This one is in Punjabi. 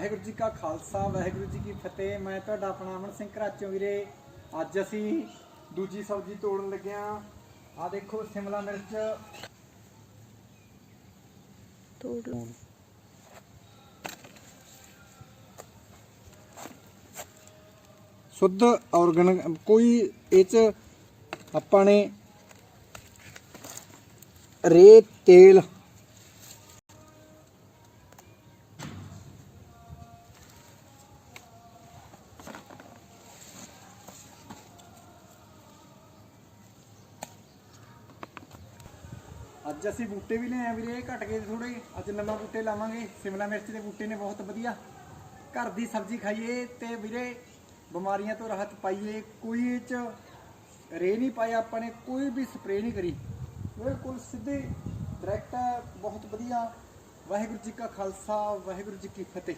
ਵਾਹਿਗੁਰੂ ਜੀ ਕਾ ਖਾਲਸਾ ਵਾਹਿਗੁਰੂ ਜੀ ਕੀ ਫਤਿਹ। ਮੈਂ ਤੁਹਾਡਾ ਆਪਣਾ ਅਮਨ ਸਿੰਘ ਘਰਾਚੋਂ ਵੀਰੇ। ਅੱਜ ਅਸੀਂ ਦੂਜੀ ਸਬਜ਼ੀ ਤੋੜਨ ਲੱਗੇ ਆ। ਆ ਦੇਖੋ ਸ਼ਿਮਲਾ ਮਿਰਚ। ਤੋੜ ਲਓ। ਸ਼ੁੱਧ ਆਰਗੈਨਿਕ ਕੋਈ ਇਹ ਚ ਆਪਾਂ ਨੇ ਰੇ ਤੇਲ ਅੱਜ ਅਸੀਂ ਬੂਟੇ ਵੀ ਲਿਆਏ ਵੀਰੇ, ਇਹ ਘਟ ਗਏ ਥੋੜੇ ਅੱਜ ਨਵਾਂ ਬੂਟੇ ਲਾਵਾਂਗੇ। ਸ਼ਿਮਲਾ ਮਿਰਚ ਦੇ ਬੂਟੇ ਨੇ ਬਹੁਤ ਵਧੀਆ। ਘਰ ਦੀ ਸਬਜ਼ੀ ਖਾਈਏ ਤੇ ਵੀਰੇ, ਬਿਮਾਰੀਆਂ ਤੋਂ ਰਾਹਤ ਪਾਈਏ। ਕੋਈ ਇਹ ਚ ਰੇ ਨਹੀਂ ਪਾਇਆ ਆਪਾਂ ਨੇ, ਕੋਈ ਵੀ ਸਪਰੇਅ ਨਹੀਂ ਕਰੀ। ਬਿਲਕੁਲ ਸਿੱਧੇ, ਡਾਇਰੈਕਟ, ਬਹੁਤ ਵਧੀਆ। ਵਾਹਿਗੁਰੂ ਜੀ ਕਾ ਖਾਲਸਾ, ਵਾਹਿਗੁਰੂ ਜੀ ਕੀ ਫਤਿਹ।